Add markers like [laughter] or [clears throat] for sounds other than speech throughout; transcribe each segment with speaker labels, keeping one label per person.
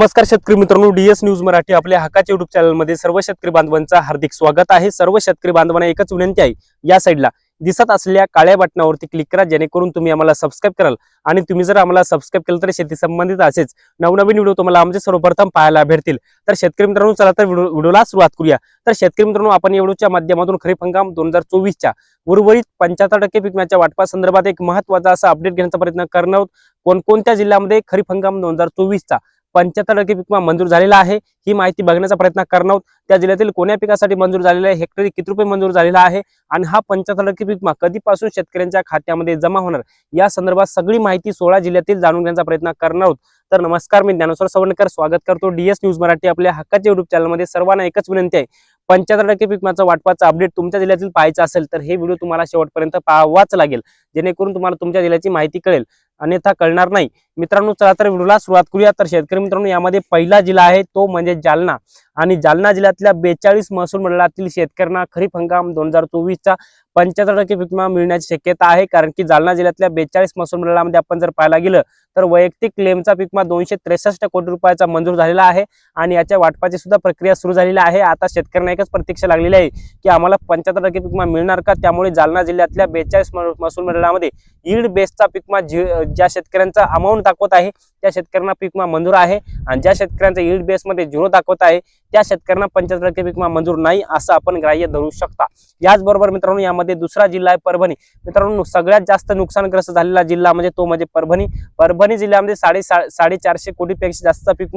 Speaker 1: नमस्कार शेतकरी मित्रांनो डीएस न्यूज मराठी आपल्या हकाच्या युट्यूब चॅनलमध्ये सर्व शेतकरी बांधवांचं हार्दिक स्वागत आहे. सर्व शेतकरी बांधवांना एकच विनंती आहे या साईडला दिसत असलेल्या काळ्या बटनावरती क्लिक करा जेणेकरून तुम्ही आम्हाला सबस्क्राईब कराल. आणि तुम्ही जर आम्हाला सबस्क्राईब केलं तर शेती संबंधित असेच नवनवीन व्हिडिओ तुम्हाला आमचे सर्वप्रथम पाहायला भेटतील. तर शेतकरी मित्रांनो चला तर व्हिडिओला सुरुवात करूया. तर शेतकरी मित्रांनो आपण या व्हिडिओच्या माध्यमातून खरीप हंगाम दोन हजार चोवीसच्या उर्वरित पंच्याहत्तर टक्के पिकण्याच्या वाटपा संदर्भात एक महत्त्वाचा असा अपडेट घेण्याचा प्रयत्न करणार आहोत. कोणकोणत्या जिल्ह्यामध्ये खरीप हंगाम दोन हजार चोवीसचा? पंच्याहत्तर टक्के पीक मंजूर झालेला आहे. ही माहिती बघण्याचा प्रयत्न करणार आहोत. त्या जिल्ह्यातील कोण्या पिकासाठी मंजूर झालेला आहे? हेक्टरी किती रुपये मंजूर झालेला आहे? आणि हा पंच्याहत्तर टक्के पीक कधीपासून शेतकऱ्यांच्या खात्यामध्ये जमा होणार? या संदर्भात सगळी माहिती सोळा जिल्ह्यातील जाणून घेण्याचा प्रयत्न करणार आहोत. तर नमस्कार मी ज्ञानेश्वर सवणकर स्वागत करतो डीएस न्यूज मराठी आपल्या हक्काच्या युट्यूब चॅनलमध्ये सर्वांना एकच विनंती आहे. पंच्याहत्तर टक्के पिकमाचा वाटपाचा अपडेट तुमच्या जिल्ह्यातील पाहायचा असेल तर हे व्हिडिओ तुम्हाला शेवटपर्यंत पाहावाच लागेल. जेणेकरून तुम्हाला तुमच्या जिल्ह्याची माहिती कळेल. अन्यथा कळणार नाही. मित्रांनो चला तर व्हिडिओला सुरुवात करूया. तर शेतकरी मित्रांनो यामध्ये पहिला जिल्हा आहे तो म्हणजे जालना. आणि जालना जिल्ह्यातल्या बेचाळीस महसूल मंडळातील शेतकऱ्यांना खरीप हंगाम दोन हजार चोवीसचा पंच्याहत्तर टक्के पीक विमा मिळण्याची शक्यता आहे. कारण की जालना जिल्ह्यातल्या बेचाळीस महसूल मंडळामध्ये आपण जर पाहायला गेलं तर वैयक्तिक क्लेमचा पीक विमा दोनशे त्रेसष्ट कोटी रुपयाचा मंजूर झालेला आहे आणि याच्या वाटपाची सुद्धा प्रक्रिया सुरू झालेली आहे. आता शेतकऱ्यांना एकच प्रतीक्षा लागलेली आहे की आम्हाला पंच्याहत्तर टक्के पीक विमा मिळणार का? त्यामुळे जालना जिल्ह्यातल्या बेचाळीस महसूल मंडळामध्ये ईल्ड बेसचा पीक विमा ज्या शेतकऱ्यांचा अमाऊंट दाखवत आहे त्या शेतकऱ्यांना पीक विमा मंजूर आहे. आणि ज्या शेतकऱ्यांचा ईल्ड बेसमध्ये झिरो दाखवत आहे त्या शेतकऱ्यांना पंच्याहत्तर टक्के पीक मंजूर नाही असं आपण ग्राह्य धरू शकता. याचबरोबर मित्रांनो यामध्ये दुसरा जिल्हा आहे परभणी. मित्रांनो सगळ्यात जास्त नुकसानग्रस्त झालेला जिल्हा म्हणजे तो म्हणजे परभणी. परभणी जिल्ह्यामध्ये साडे सा- साडेचारशे कोटीपेक्षा जास्त पीक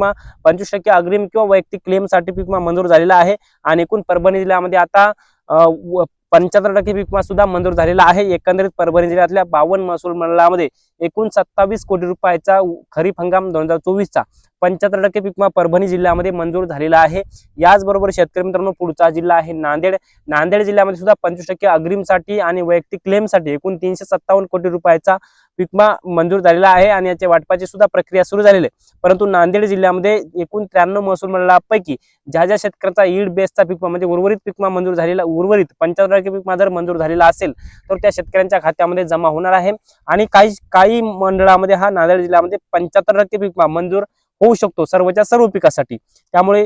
Speaker 1: पंचवीस टक्के अग्रिम किंवा वैयक्तिक क्लेमसाठी पीक मंजूर झालेला आहे. आणि एकूण परभणी जिल्ह्यामध्ये आता पंच्याहत्तर टक्के पीक सुद्धा मंजूर झालेला आहे. एकंदरीत परभणी जिल्ह्यातल्या बावन्न महसूल मंडळामध्ये एकूण सत्तावीस कोटी रुपयाचा खरीप हंगाम दोन हजार चोवीसचा पंच्याहत्तर टक्के पीक परभणी जिल्ह्यामध्ये मंजूर झालेला आहे. याचबरोबर शेतकरी मित्रांनो पुढचा जिल्हा आहे नांदेड. नांदेड जिल्ह्यामध्ये सुद्धा पंचवीस टक्के अग्रिमसाठी आणि वैयक्तिक क्लेमसाठी एकूण तीनशे सत्तावन्न कोटी रुपयाचा विकमा मंजूर झालेला आहे आणि याच्या वाटपाची सुद्धा प्रक्रिया सुरू झालेली आहे. परंतु नांदेड जिल्ह्यामध्ये एकूण त्र्याण्णव महसूल मंडळापैकी ज्या ज्या शेतकऱ्याचा ईड बेसचा पिकमा म्हणजे उर्वरित पिकमा मंजूर झालेला उर्वरित पंच्याहत्तर टक्के पिकमा जर मंजूर झालेला असेल तर त्या शेतकऱ्यांच्या खात्यामध्ये जमा होणार आहे. आणि काही काही मंडळामध्ये हा नांदेड जिल्ह्यामध्ये पंच्याहत्तर टक्के पिकमा मंजूर होऊ शकतो सर्वच्या सर्व पिकासाठी. त्यामुळे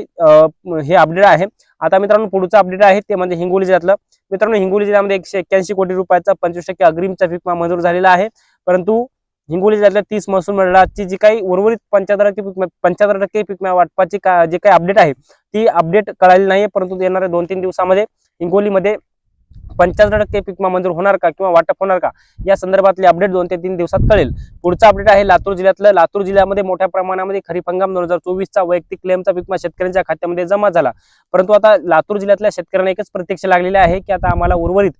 Speaker 1: हे अपडेट आहे. आता मित्रांनो पुढचं अपडेट आहे ते म्हणजे हिंगोली जिल्ह्यातलं. मित्रांनो हिंगोली जिल्ह्यामध्ये एकशे एक्क्याऐंशी कोटी रुपयाचा पंचवीस टक्के अग्रिमचा पीक मंजूर झालेला आहे. परंतु हिंगोली जिल्ह्यातल्या तीस महसूल मंडळाची जी काही उर्वरित पंच्याहत्तर टक्के पीक पंच्याहत्तर टक्के पीक वाटपाची का जे काही अपडेट आहे ती अपडेट कळाली नाही परंतु येणाऱ्या दोन तीन दिवसामध्ये हिंगोलीमध्ये पंच्याहत्तर टक्के पीक मंजूर होणार का किंवा वाटप होणार का या संदर्भातले अपडेट दोन ते तीन दिवसात कळेल. पुढचा अपडेट आहे लातूर जिल्ह्यातलं. लातूर जिल्ह्यामध्ये मोठ्या प्रमाणामध्ये खरीप हंगाम दोन हजार चोवीसचा वैयक्तिक क्लेमचा पीक शेतकऱ्यांच्या खात्यामध्ये जमा झाला. परंतु आता लातूर जिल्ह्यातल्या शेतकऱ्यांना एकच प्रतीक्षा लागलेली आहे की आता आम्हाला उर्वरित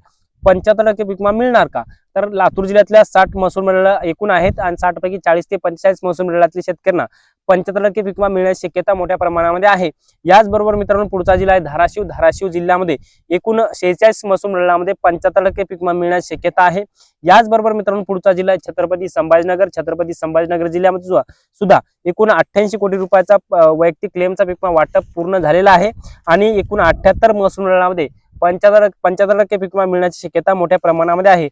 Speaker 1: पंच्याहत्तर टक्के पीक विमा मिळणार का? तर लातूर जिल्ह्यातल्या साठ महसूल मंडळ एकूण आहेत आणि साठ पैकी चाळीस ते पंचेचाळीस महसूल मंडळातल्या शेतकऱ्यांना पंच्याहत्तर टक्के पीक विमा मिळण्याची शक्यता मोठ्या प्रमाणामध्ये आहे. याचबरोबर मित्रांनो पुढचा जिल्हा आहे धाराशिव. धाराशिव जिल्ह्यामध्ये एकूण शेहेचाळीस महसूल मंडळामध्ये पंच्याहत्तर टक्के पीक विमा मिळण्याची शक्यता आहे. याचबरोबर मित्रांनो पुढचा जिल्हा आहे छत्रपती संभाजीनगर. छत्रपती संभाजीनगर जिल्ह्यामध्ये सुद्धा सुद्धा एकूण अठ्ठ्याऐंशी कोटी रुपयाचा वैयक्तिक क्लेमचा पीक विमा वाटप पूर्ण झालेला आहे. आणि एकूण अठ्ठ्याहत्तर महसूल मंडळामध्ये पंच्याहत्तर पंच्याहत्तर टक्के पीक विमा मिळण्याची शक्यता मोठ्या प्रमाणामध्ये आहे.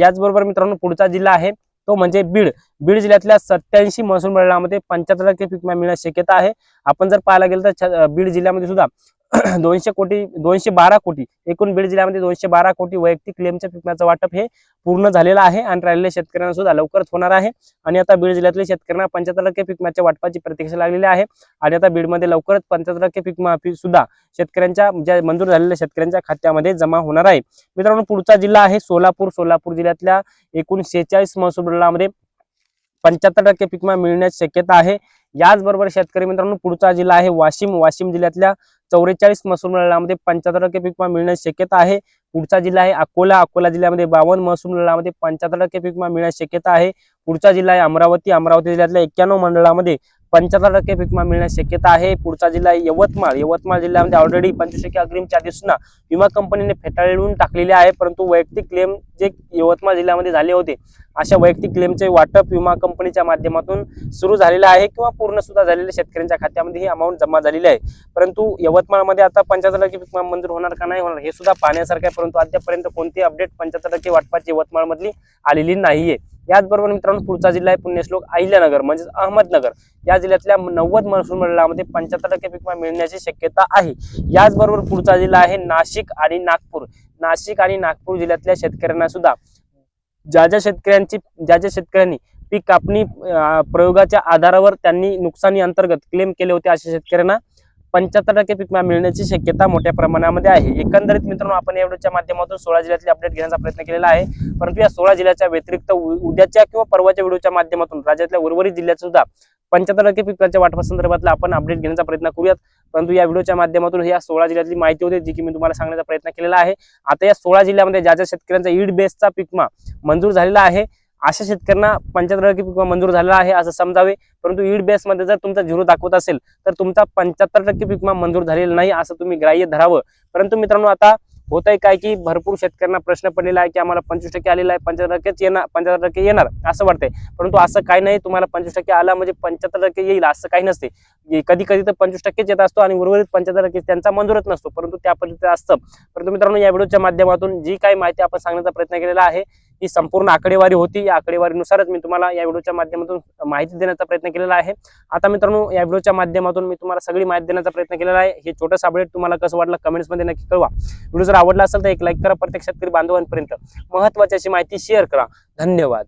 Speaker 1: याचबरोबर मित्रांनो पुढचा जिल्हा आहे तो म्हणजे बीड. बीड जिल्ह्यातल्या सत्याऐंशी महसूल मंडळामध्ये पंच्याहत्तर टक्के पीक विमा मिळण्याची शक्यता आहे. आपण जर पाहायला गेलं तर बीड जिल्ह्यामध्ये सुद्धा [clears throat] दोनशे कोटी दोनशे बारा कोटी एकूण बीड जिल्ह्यामध्ये दोनशे बारा कोटी वैयक्तिक क्लेमच्या पीक वाटप हे पूर्ण झालेलं आहे आणि राहिलेल्या शेतकऱ्यांना सुद्धा लवकरच होणार आहे. आणि आता बीड जिल्ह्यातल्या शेतकऱ्यांना पंच्याहत्तर टक्के पिकमाच्या वाटपाची प्रतीक्षा लागलेली आहे. आणि आता बीडमध्ये लवकरच पंच्याहत्तर टक्के पीक सुद्धा शेतकऱ्यांच्या ज्या मंजूर झालेल्या शेतकऱ्यांच्या खात्यामध्ये जमा होणार आहे. मित्रांनो पुढचा जिल्हा आहे सोलापूर. सोलापूर जिल्ह्यातल्या एकूण शेहेचाळीस महसूल मंडळामध्ये पंच्याहत्तर टक्के पीक विमा मिळण्याची शक्यता आहे. याचबरोबर शेतकरी मित्रांनो पुढचा जिल्हा आहे वाशिम. वाशिम जिल्ह्यातल्या चौवेचाळीस महसूल मंडळामध्ये पंच्याहत्तर टक्के पीक मिळण्याची शक्यता आहे. पुढचा जिल्हा आहे अकोला. अकोला जिल्ह्यामध्ये बावन्न महसूल मंडळामध्ये पंच्याहत्तर टक्के पीक मिळण्याची शक्यता आहे. पुढचा जिल्हा आहे अमरावती. अमरावती जिल्ह्यातल्या एक्क्याण्णव मंडळामध्ये पंच्याहत्तर टक्के पीक विमा मिळण्याची शक्यता आहे. पुढचा जिल्हा यवतमाळ. यवतमाळ जिल्ह्यामध्ये ऑलरेडी पंचवीस टक्के अग्रिमच्या आधी विमा कंपनीने फेटाळून टाकलेले आहे. परंतु वैयक्तिक क्लेम जे यवतमाळ जिल्ह्यामध्ये झाले होते अशा वैयक्तिक क्लेमचे वाटप विमा कंपनीच्या माध्यमातून सुरू झालेलं आहे किंवा पूर्ण सुद्धा झालेल्या शेतकऱ्यांच्या खात्यामध्ये ही अमाऊंट जमा झालेली आहे. परंतु यवतमाळमध्ये आता पंच्याहत्तर टक्के पीक विमा मंजूर होणार का नाही होणार हे सुद्धा पाहण्यासारखं आहे. परंतु अद्यापर्यंत कोणती अपडेट पंच्याहत्तर टक्के वाटपाची यवतमाळमधली आलेली नाहीये. याचबरोबर मित्रांनो पुढचा जिल्हा आहे पुण्यश्लोक अहिल्यानगर म्हणजेच अहमदनगर. या जिल्ह्यातल्या नव्वद महसूल मंडळामध्ये पंच्याहत्तर टक्के पीक मिळण्याची शक्यता आहे. याचबरोबर पुढचा जिल्हा आहे नाशिक आणि नागपूर. नाशिक आणि नागपूर जिल्ह्यातल्या शेतकऱ्यांना सुद्धा ज्या ज्या शेतकऱ्यांची ज्या ज्या शेतकऱ्यांनी पीक कापणी प्रयोगाच्या आधारावर त्यांनी नुकसानी अंतर्गत क्लेम केले होते अशा शेतकऱ्यांना पंच्याहत्तर टक्के पीक मिळण्याची शक्यता मोठ्या प्रमाणामध्ये आहे. एकंदरीत मित्रांनो आपण एवढ्याच्या माध्यमातून सोळा जिल्ह्यातले अपडेट घेण्याचा प्रयत्न केलेला आहे. परंतु या सोळा जिल्ह्याच्या व्यतिरिक्त उद्याच्या किंवा परवाच्या व्हिडिओच्या माध्यमातून राज्यातल्या उर्वरित जिल्ह्यात सुद्धा पंच्याहत्तर टक्के पिकांच्या वाटपासंदर्भातला आपण अपडेट घेण्याचा प्रयत्न करूयात. परंतु या व्हिडिओच्या माध्यमातून या सोळा जिल्ह्यातली माहिती होती जी की मी तुम्हाला सांगण्याचा प्रयत्न केलेला आहे. आता या सोळा जिल्ह्यामध्ये ज्या ज्या शेतकऱ्यांचा ईड बेसचा पिकमा मंजूर झालेला आहे अशा शेतकऱ्यांना पंच्याहत्तर टक्के पीक मंजूर झालेला आहे असं समजावे. परंतु ईड बेसमध्ये जर तुमचा झिरो दाखवत असेल तर तुमचा पंच्याहत्तर टक्के पीक विमा मंजूर झालेला नाही असं तुम्ही ग्राह्य धरावं. परंतु मित्रांनो आता होत आहे काय की भरपूर शेतकऱ्यांना प्रश्न पडलेला आहे की आम्हाला पंचवीस टक्के आलेला आहे पंच्याहत्तर टक्केच येणार पंच्याहत्तर टक्के येणार असं वाटतंय. परंतु असं काही नाही तुम्हाला पंचवीस टक्के आला म्हणजे पंच्याहत्तर टक्के येईल असं काही नसते. कधी कधी तर पंचवीस टक्केच येत असतो आणि उर्वरित पंच्याहत्तर टक्के त्यांचा मंजूरच नसतो परंतु त्या पद्धतीचं असतं. परंतु मित्रांनो या व्हिडिओच्या माध्यमातून जी काही माहिती आपण सांगण्याचा प्रयत्न केलेला आहे ही संपूर्ण आकडेवारी होती. या आकडेवारीनुसारच मी तुम्हाला या व्हिडिओच्या माध्यमातून माहिती देण्याचा प्रयत्न केलेला आहे. आता मित्रांनो या व्हिडिओच्या माध्यमातून मी तुम्हाला सगळी माहिती देण्याचा प्रयत्न केलेला आहे. हे छोटंसं अपडेट तुम्हाला कसं वाटलं कमेंट्समध्ये नक्की कळवा. व्हिडिओ जर आवडला असेल तर एक लाईक करा. प्रत्येक शेतकरी बांधवांपर्यंत महत्वाची अशी माहिती शेअर करा. धन्यवाद.